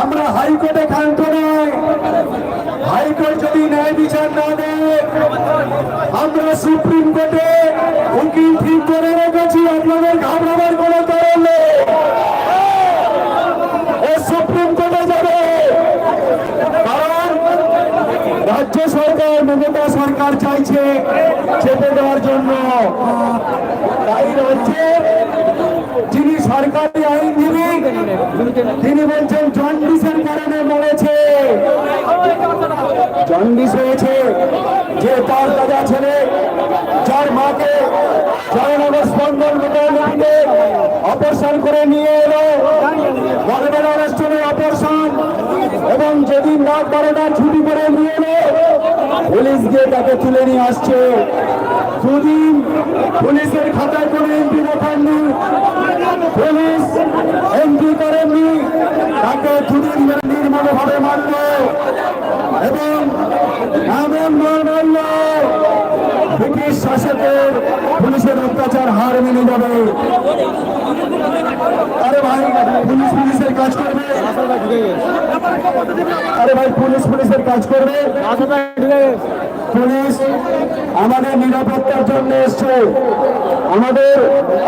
আমরা হাইকোর্টে ক্ষান্ত নয় হাইকোর্ট যদি ন্যায় বিচার না দেয়, আমরা সুপ্রিম কোর্টে উকিল ঠিক করে রেখেছি, আপনাদের ঘাবড়াবার কোনো কারণ নেই। সুপ্রিম কোর্টে যাবে। কারণ রাজ্য সরকার, মমতা সরকার চাইছে চেপে দেওয়ার জন্য। তাই রাজ্যের যিনি সরকারি আইনজীবী, তিনি বলছেন জন্ডিসের কারণে মরেছে। জন্ডিস হয়েছে যে তার দাদা ছেলে, যার মাকে জয়নগর স্পন্দন অপারেশন করে নিয়ে এলো। গভর্নমেন্ট অনুষ্ঠানে অপারেশন এবং যেদিন রাত বারোটা ছুটি করে নিয়ে এলো, পুলিশ গিয়ে তাকে তুলে নিয়ে আসছে। দুদিন পুলিশের খাতায় কোনো এমপি দেখাননি পুলিশ এমপি করেননি তাকে দুদিন ধরে নির্মমভাবে মারল। এবং ব্রিটিশ শাসকের পুলিশের অত্যাচার হার মেনে যাবে। আরে ভাই, পুলিশ পুলিশের কাজ করবে। আরে ভাই, পুলিশ পুলিশের কাজ করবে। পুলিশ আমাদের নিরাপত্তার জন্য এসছে। আমাদের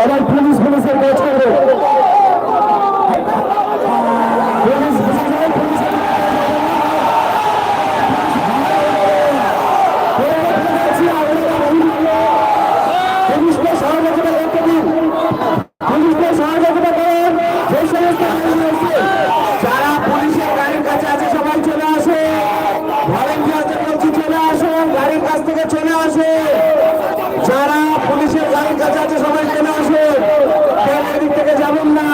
আবার পুলিশ পুলিশের কাজ করবে পুলিশ পুলিশের পুলিশের পুলিশকে সহযোগিতা করতে দিন পুলিশকে সহযোগিতা করেন যে সমস্ত আইন আছে, যারা পুলিশের গাড়ির কাছে আছে সবাই চলে আসে ভলেন্টিয়ারদের বলছি চলে আসো গাড়ির কাছ থেকে চলে আসো যারা পুলিশের গাড়ির কাছে আছে সবাই চলে আসো কেউ এদিক থেকে যাবেন না।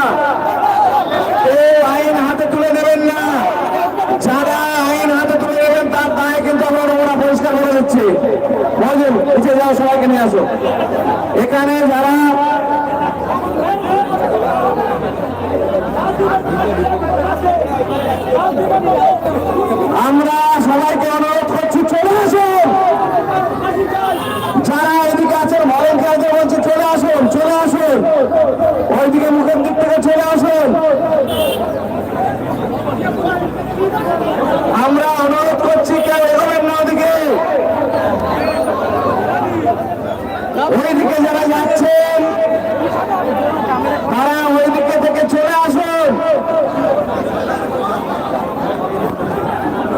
কেউ আইন হাতে তুলে নেবেন না। যারা আইন হাতে তুলে নেবেন তার দায় কিন্তু আমরা ওরা পরিষ্কার করে দিচ্ছি। বলুন নিচে যাও, সবাইকে নিয়ে আসো। এখানে যারা আমরা সবাইকে অনুরোধ করছি, চলে আসুন যারা এদিকে আছেন ভলেন্টিয়ারদের বলছি চলে আসুন। ওইদিকে মুখের দিক থেকে চলে আসুন। আমরা অনুরোধ করছি, কেউ এগোবেন না ওদিকে। ওইদিকে যারা যাচ্ছেন, তারা ওইদিকে থেকে চলে আসুন।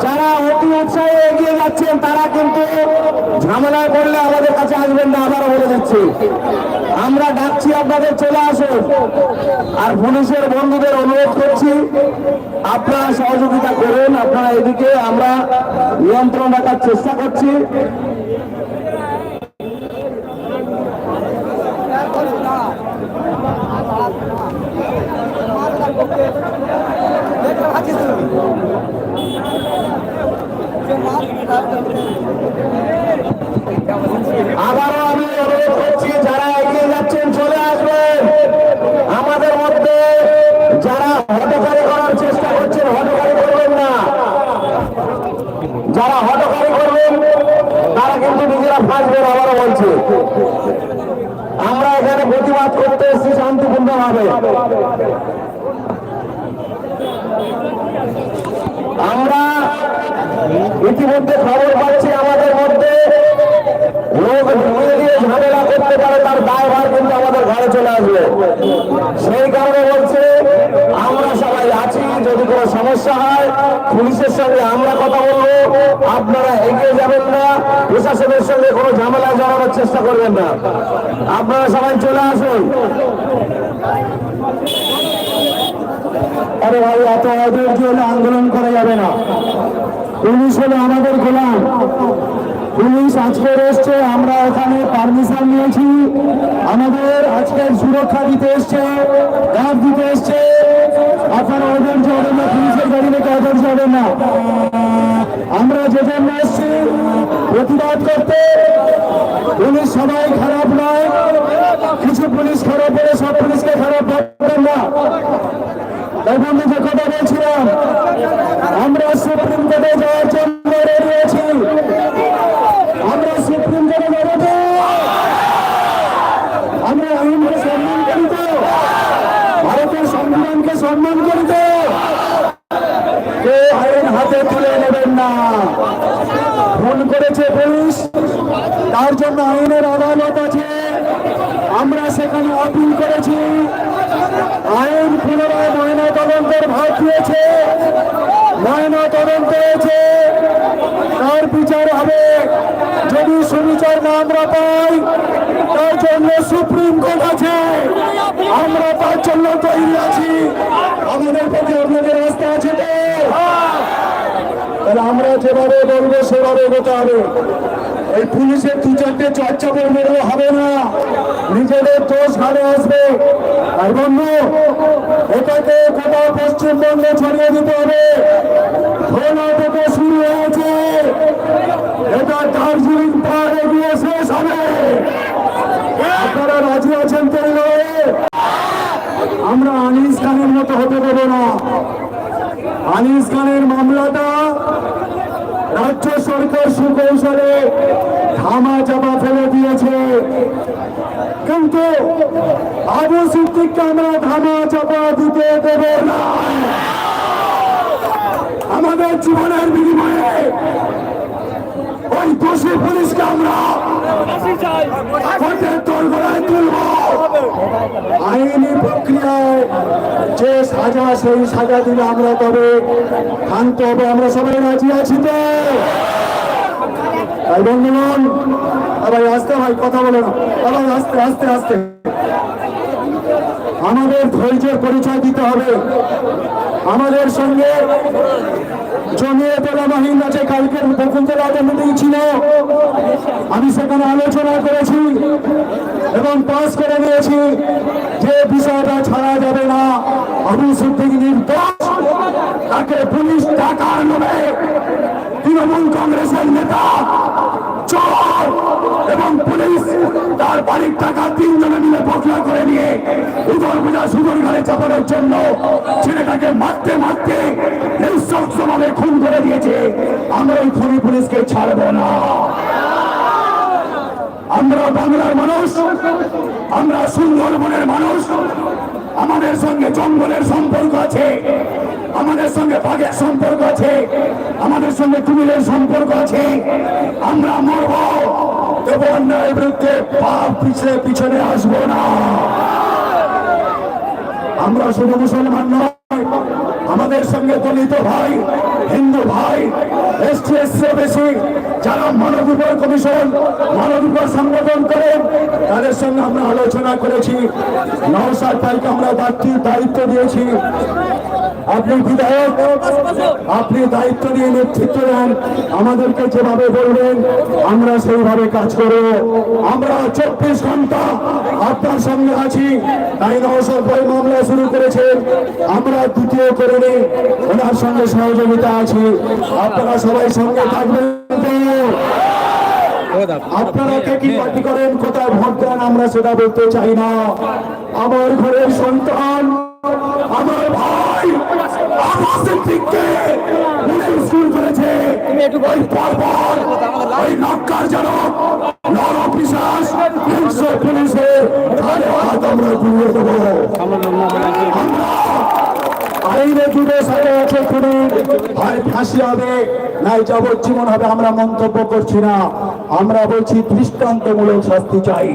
যারা অতি উৎসাহে এগিয়ে যাচ্ছেন, তারা কিন্তু ঝামেলায় পড়লে আমাদের কাছে আসবেন না, আবারও বলে আমরা ডাকছি, আপনাদের চলে আসুন। আর পুলিশের বন্ধুদের অনুরোধ করছি, আপনারা সহযোগিতা করুন, আপনারা এদিকে আমরা নিয়ন্ত্রণ রাখার চেষ্টা করছি আবারও আমি অনুরোধ করছি যারা এগিয়ে যাচ্ছেন চলে আসবেন আমাদের মধ্যে যারা হটকারি করার চেষ্টা করছেন হটকারি করবেন না যারা হটকারি করবেন তারা কিন্তু নিজেরা ফাঁসবেন আবারও বলছি আমরা এখানে প্রতিবাদ করতে এসেছি শান্তিপূর্ণ ভাবে আমরা ইতিমধ্যে খবর পাচ্ছি আমাদের মধ্যে লোক ঝামেলা করতে পারে তার দায়ভার কিন্তু আমাদের ঘরে চলে আসবে। সেই কারণে যদি কোনো সমস্যা হয়, পুলিশের সঙ্গে আমরা কথা বলব। আপনারা এগিয়ে যাবেন না, প্রশাসনের সঙ্গে কোনো ঝামেলায় জড়ানোর চেষ্টা করবেন না। আপনারা সবাই চলে আসুন। আরে ভাই, এত অধৈর্য হলে আন্দোলন করা যাবে না। পুলিশ হলো আমাদের গোলাম। পুলিশ আজকে এসছে, আমরা এখানে পারমিশন নিয়েছি। আমাদের আজকের সুরক্ষা দিতে এসছে গার্ড দিতে এসছে। আপনারা ওজন হবেন না, পুলিশের গাড়ি থেকে ওজন হবেন না। আমরা যে জন্য এসছি, প্রতিবাদ করতে, পুলিশ সবাই খারাপ নয়। কিছু পুলিশ খারাপ হলে সব পুলিশকে খারাপ ভাববেন না তখন যে কথা বলছিলাম আমরা সুপ্রিম কোর্টে যাওয়ার জন্য রেডি আছি আমরা সুপ্রিম কোর্টে যাব তো আমরা আইনকে সম্মান করি তো ভারতের সংবিধানকে সম্মান করি তো কেউ আইন হাতে তুলে নেবেন না ফোন করেছে পুলিশ, তার জন্য আইনের আদালত আছে। আমরা সেখানে আপিল করেছি। আইন পুনরায় ময়না তদন্তের ভাগ দিয়েছে। ময়না তদন্ত হয়েছে। তার বিচার হবে। যদি সুবিচার না আমরা পাই, তার জন্য সুপ্রিম কোর্ট আছে। আমরা তার জন্য তৈরি আছি। আমাদের প্রতি আপনাদের রাস্তা আছে। তো তাহলে আমরা যেভাবে বলব, সেভাবে এগোতে এই পুলিশের দু চারটে চর্চা করলে হবে না। নিজেদের দোষ ঘাড়ে আসবে। আর বন্ধু, এটাকে কোথাও পশ্চিমবঙ্গে ছড়িয়ে দিতে হবে। থেকে শুরু হয়েছে। এটা দার্জিলিং পাহাড়ে গিয়ে শেষ হবে। আপনারা রাজি আছেন তো আমরা আনিস খানের মতো হতে দেবো না। আনিস খানের মামলাটা রাজ্য সরকার সুকৌশলে ধামা চাপা ফেলে দিয়েছে। কিন্তু আবু সিদ্দিককে আমরা ধামা চাপা দিতে দেব না। আমাদের জীবনের বিনিময়ে ওই দোষী পুলিশকে আমরা আইনি প্রক্রিয়ায় যে সাজা, সেই সাজা দিলে আমরা তবে শান্ত হবে। আমরা সবাই রাজি আছি তো? তাই বন্ধুগণ ভাই আসতে, ভাই, কথা বলে না। ভাই আস্তে আস্তে আস্তে। আমাদের ধৈর্যের পরিচয় দিতে হবে। আমাদের সঙ্গে আমি সেখানে আলোচনা করেছি এবং পাস করে দিয়েছি যে বিষয়টা ছাড়া যাবে না। আবু সিদ্দিক নির্দোষ, তাকে পুলিশ টাকার নেবে তৃণমূল কংগ্রেসের নেতা তার বাড়ির টাকা তিনজনে মিলে বদলা করে নিয়ে উদর পূজা সুদর ঘরে চাপানোর জন্য ছেলেটাকে মারতে মারতে নৃশংসভাবে খুন করে দিয়েছে। আমরা এই খুনি পুলিশকে ছাড়বো না। আমরা বাংলার মানুষ, আমরা সুন্দরবনের মানুষ, আমাদের সঙ্গে জঙ্গলের সম্পর্ক আছে, আমাদের সঙ্গে বাঘের সম্পর্ক আছে, আমাদের সঙ্গে কুমিরের সম্পর্ক আছে, আমরা মরব। তবে অন্যায়ের বিরুদ্ধে পা পিছনে পিছনে আসব না। আমরা শুধু মুসলমান নয়, আমাদের সঙ্গে দলিত ভাই, হিন্দু ভাই এসটি এসসি বেশি যারা মানবাধিকার কমিশন মানবাধিকার সংগঠন করেন তাদের সঙ্গে আমরা আলোচনা করেছি। নওসাদ ভাইকে আমরা দায়িত্ব দায়িত্ব দিয়েছি। আপনি বিধায়ক, আপনি দায়িত্ব নিয়ে নেতৃত্ব দেন। আমাদেরকে যেভাবে বলবেন, আমরা সেইভাবে কাজ করব। আমরা চব্বিশ ঘণ্টা আপনার সঙ্গে আছি। তাই নওসাদ ভাই মামলা শুরু করেছেন আমরা দ্বিতীয় করে ওনার সঙ্গে সহযোগিতা আছি। আপনারা সবাই সঙ্গে থাকবেন? আপনারা কে পার্টি করেন, কোথায় ভোট দেন, আমরা সেটা বলতে চাই না। আমার ঘরের সন্তান, আমার ভাই। সিদ্দিককে পুলিশ স্কুল করেছে। ওই পরপর ওই নক্কার জনক নর পিসাস হিংস্র পুলিশের ঘাড়ে হাত আমরা ঘুরিয়ে দেবো। আইনে দুটো সাথে আছে খুনি হয় ফাঁসি হবে নাই যাবজ্জীবন হবে আমরা মন্তব্য করছি না। আমরা বলছি দৃষ্টান্তমূলক শাস্তি চাই।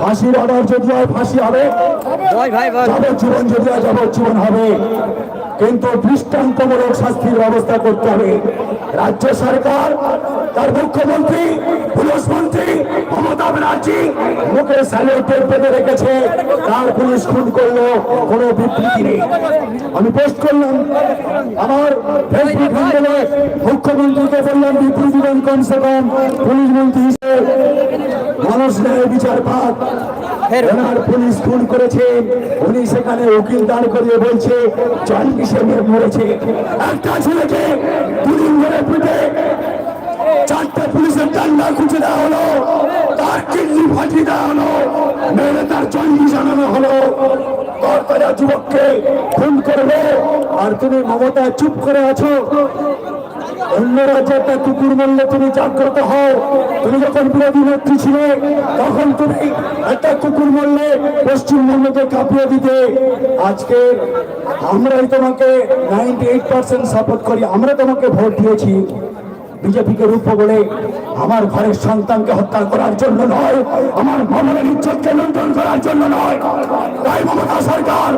ফাঁসির অর্ডার যদি হয় ফাঁসি হবে। যাবজ্জীবন যদি হয় যাবজ্জীবন হবে। কিন্তু দৃষ্টান্তমূলক শাস্তির ব্যবস্থা করতে হবে। রাজ্য সরকার, তার মুখ্যমন্ত্রী পুলিশ মন্ত্রী মমতা ব্যানার্জি মুখে স্যালিউটের পেতে রেখেছে। তার পুলিশ খুন করল, কোনো বিবৃতি নেই। আমি পোস্ট করলাম, আমার ফেসবুক হ্যান্ডেলে মুখ্যমন্ত্রীকে বললাম, বিবৃতি দেন কমসে কম, পুলিশ মন্ত্রী হিসেবে মানুষ ন্যায় বিচার পাক। ওনার পুলিশ খুন করেছে। উনি সেখানে উকিল দাঁড় করিয়ে বলছে জন্ডিসে মরেছে? একটা ছেলেকে দুদিন ধরে পিঠে চারটে পুলিশের ডান্ডা খুঁজে দেওয়া হলো, তার কিডনি ফাটিয়ে দেওয়া হলো, মেরে তার জন্ডিস আনানো হলো। তরতাজা যুবককে খুন করবে, আর তুমি মমতা চুপ করে আছো? জাগ্রত হও। তুমি যখন ছিলে, তখন তুমি একটা পশ্চিমবঙ্গকে দিতে। আজকে আমরাই তোমাকে এইট পার্সেন্ট সাপোর্ট করি, আমরা তোমাকে ভোট দিয়েছি। বিজেপিকে রূপ বলে আমার ঘরের সন্তানকে হত্যা করার জন্য নয়, আমার মামলার ইজ্জতকে লুণ্ঠন করার জন্য নয়। তাই মমতা সরকার,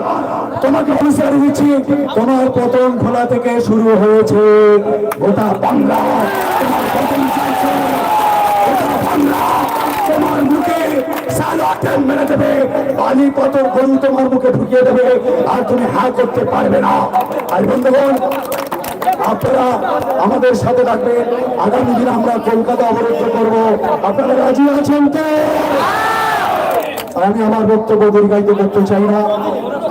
তোমাকে হুঁশিয়ারি দিচ্ছি, তোমার পতন খোলা থেকে শুরু হয়েছে। গোটা বাংলা মেরে দেবে। তোমার ঢুকিয়ে দেবে। আর তুমি হা করতে পারবে না। আর বন্ধুগণ আপনারা আমাদের সাথে থাকবে আগামী দিন আমরা কলকাতা অবরুদ্ধ করব। আপনারা রাজি আছেন তো? আমি আমার বক্তব্য দীর্ঘায়িত করতে চাই না।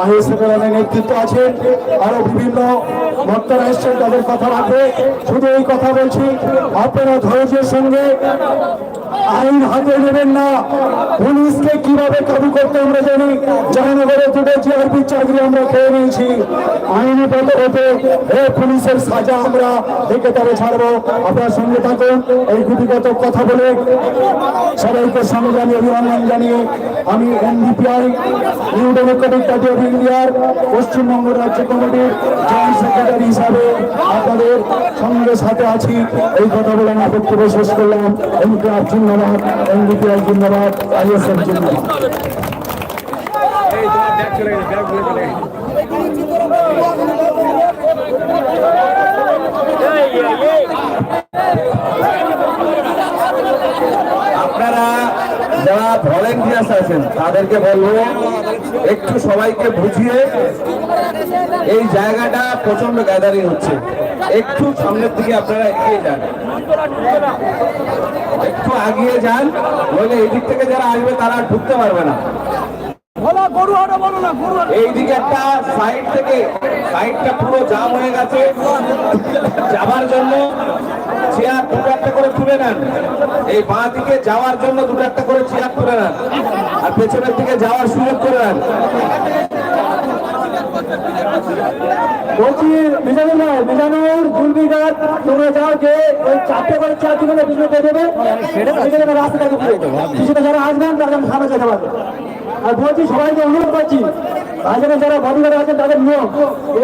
আইএসএফের অনেক নেতৃত্ব আছে আরও বিভিন্ন বক্তারা এসছেন, তাদের কথা রাখবে। শুধু এই কথা বলছি, আপনারা ধৈর্যের সঙ্গে আইন হাতে নেবেন না। পুলিশকে কীভাবে কাবু করতে আমরা জানি? জয়নগরে দুটো জিআরপি চাকরি আমরা খেয়ে নিয়েছি। আইনি পদ্ধতিতে এ পুলিশের সাজা আমরা দেখে তবে ছাড়বো। আপনার সঙ্গে থাকুন, এই গুটিগত কথা বলে সবাইকে সংগ্রামী অভিনন্দন জানিয়ে আমি NDPI new democratic party of ইন্ডিয়ার পশ্চিমবঙ্গ রাজ্য কমিটির জয়েন্ট সেক্রেটারি হিসাবে আপনাদের সঙ্গে সাথে আছি। এই কথা বলে আমার বক্তব্য শেষ করলাম। এনপিআর জিন্দাবাদ জিন্দাবাদ আইএসএফ জিন্দাবাদ আপনারা যারা ভলেন্টিয়ার্স আছেন, তাদেরকে বলব, একটু সবাইকে বুঝিয়ে এই জায়গাটা প্রচণ্ড গ্যাদারিং হচ্ছে। একটু সামনের দিকে আপনারা এগিয়ে যান। একটু আগিয়ে যান নইলে এই দিক থেকে যারা আসবে তারা ঢুকতে পারবে না। এইদিকে একটা সাইড থেকে সাইডটা পুরো জাম হয়ে গেছে। যাবার জন্য চেয়ার দুটো একটা করে তুলে নেন। এই বাঁ দিকে যাওয়ার জন্য দুটো একটা করে চেয়ার তুলে নেন। আর পেছনের দিকে যাওয়ার সুযোগ করে নেন বলছি মিজানুর নয় মিজানুর গুলবিঘাট তোমরা যাও যে ওই চারটে করে চার দিকে পিছনে দিয়ে দেবে রাস্তাটাকে পুরো পিছনে যারা আসবেন তারা সামনে যেতে পারবে। আর বলছি সবাইকে অনুরোধ করছি রাজনে যারা বডিগার্ড আছেন তাদের নিয়ম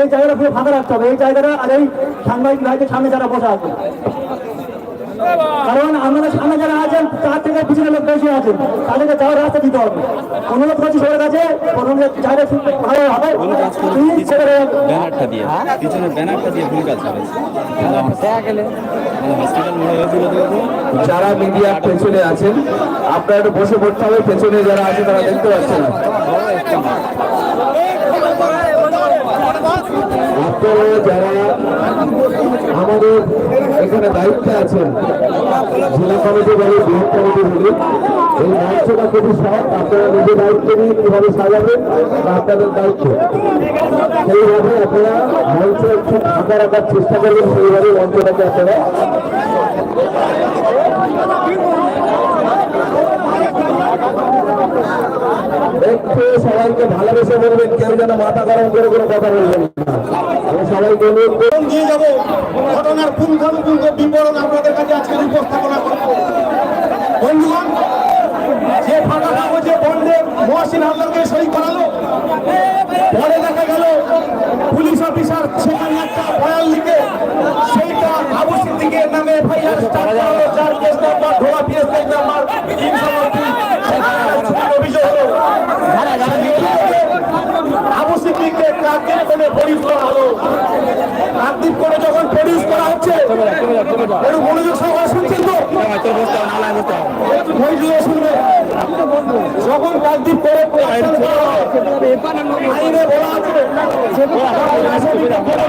এই জায়গাটা পুরো ফাঁকা রাখতে হবে। এই জায়গাটা আর এই সাংবাদিক ভাইদের সামনে যারা বসে আছে। কারণ আপনাদের সামনে যারা আছেন তার থেকে পিছনে লোক বেশি আছেন তাদেরকে যাওয়ার রাস্তা দিতে হবে। অনুরোধ করছি সবার কাছে প্রথম যে ভালো হবে ব্যানারটা দিয়ে। পিছনে ব্যানারটা দিয়ে ভুল কাজ মোড়ে হয়েছিল যারা মিডিয়ার পেছনে আছেন আপনারা একটু বসে পড়তে হবে। পেছনে যারা আছে তারা দেখতে পাচ্ছেন না আপনারা যারা আমাদের এখানে দায়িত্বে আছেন জেলা কমিটি বলে ব্লক কমিটি বলে এই মঞ্চটা খুবই সহজ। আপনারা নিজের দায়িত্ব নিয়ে কীভাবে সাজাবেন আপনাদের দায়িত্ব? সেইভাবে আপনারা মঞ্চ একটু ফাঁকা রাখার চেষ্টা করবেন, সেইভাবে মঞ্চটাকে আপনারা সবাইকে ভালোবেসে বলবেন, কেউ যেন মাথা গরম করে কোনো কথা বলবেন না। আমি সবাইকে অনুরোধ নিয়ে যাব। ঘটনার পুঙ্খানুপুঙ্খ বিবরণ আপনাদের কাছে দেখা গেল পুলিশ অফিসার সেখানে একটা বয়ান লিখে সেইটা আবু সিদ্দিকের নামে এফআইআর কেস নাম্বার ধোয়া পিএস নাম্বার তিনশো অভিযোগ হলো আবু সিদ্দিককে কাকদ্বীপ করে করা হলো? কাকদ্বীপ করে যখন পরিশ করা হচ্ছে একটু মনোযোগ সহকারে শুনছেন তো? শুনবে। যখন কাকদ্বীপ করে আইনে বলা আছে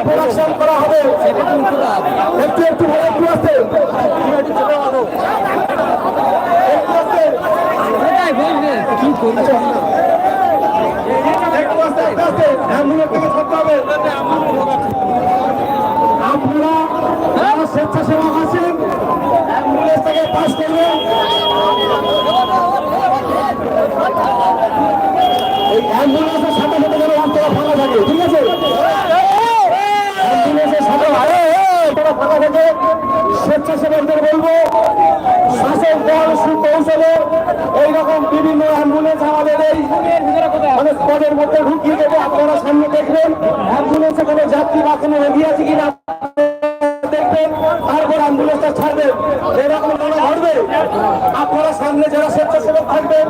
প্রোডাকশন করা হবে একটু একটু বলে একটু আসতে। একটু আসতে একটু আস্তে আস্তে আস্তে অ্যাম্বুলেন্স থেকে ছাড়তে হবে আপনারা যারা স্বেচ্ছাসেবক আছেন অ্যাম্বুলেন্স থেকে পাস করবেন এই অ্যাম্বুলেন্সের সাথে সাথে যেন অন্তরা ফাঁকা থাকে ঠিক আছে অ্যাম্বুলেন্সের সাথে আপনারা ফাঁকা থেকে স্বেচ্ছাসেবকদের বলব শাসক দল সুকৌশলে এইরকম বিভিন্ন অ্যাম্বুলেন্স আমাদের এই মানে স্পটের মধ্যে ঢুকিয়ে দেবে, আপনারা সামনে দেখবেন। অ্যাম্বুলেন্সে কোনো যাত্রী বা কোনো রোগী আছে কিনা, দেখবেন। তারপর অ্যাম্বুলেন্সটা ছাড়বেন এরকম কোনো ঘটবে আপনারা সামনে যারা স্বেচ্ছাসেবক থাকবেন,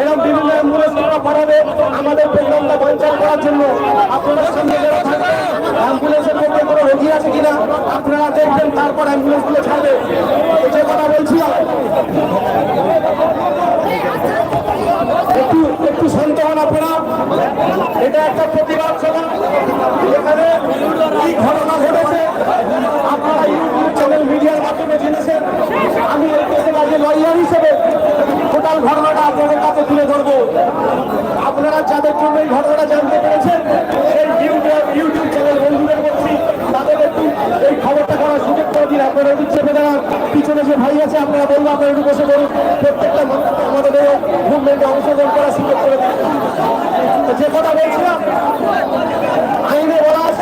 এরকম বিভিন্ন অ্যাম্বুলেন্সগুলো পাঠাবে আমাদের প্রোগ্রামটা বঞ্চন করার জন্য। আপনারা সামনে যারা থাকবেন, অ্যাম্বুলেন্সের মধ্যে কোনো রোগী আছে কিনা, আপনারা দেখবেন, তারপর অ্যাম্বুলেন্সগুলো ছাড়বে। যে কথা বলছিলাম। একটু একটু শান্ত হন আপনারা। এটা একটা প্রতিবাদ সভা। এখানে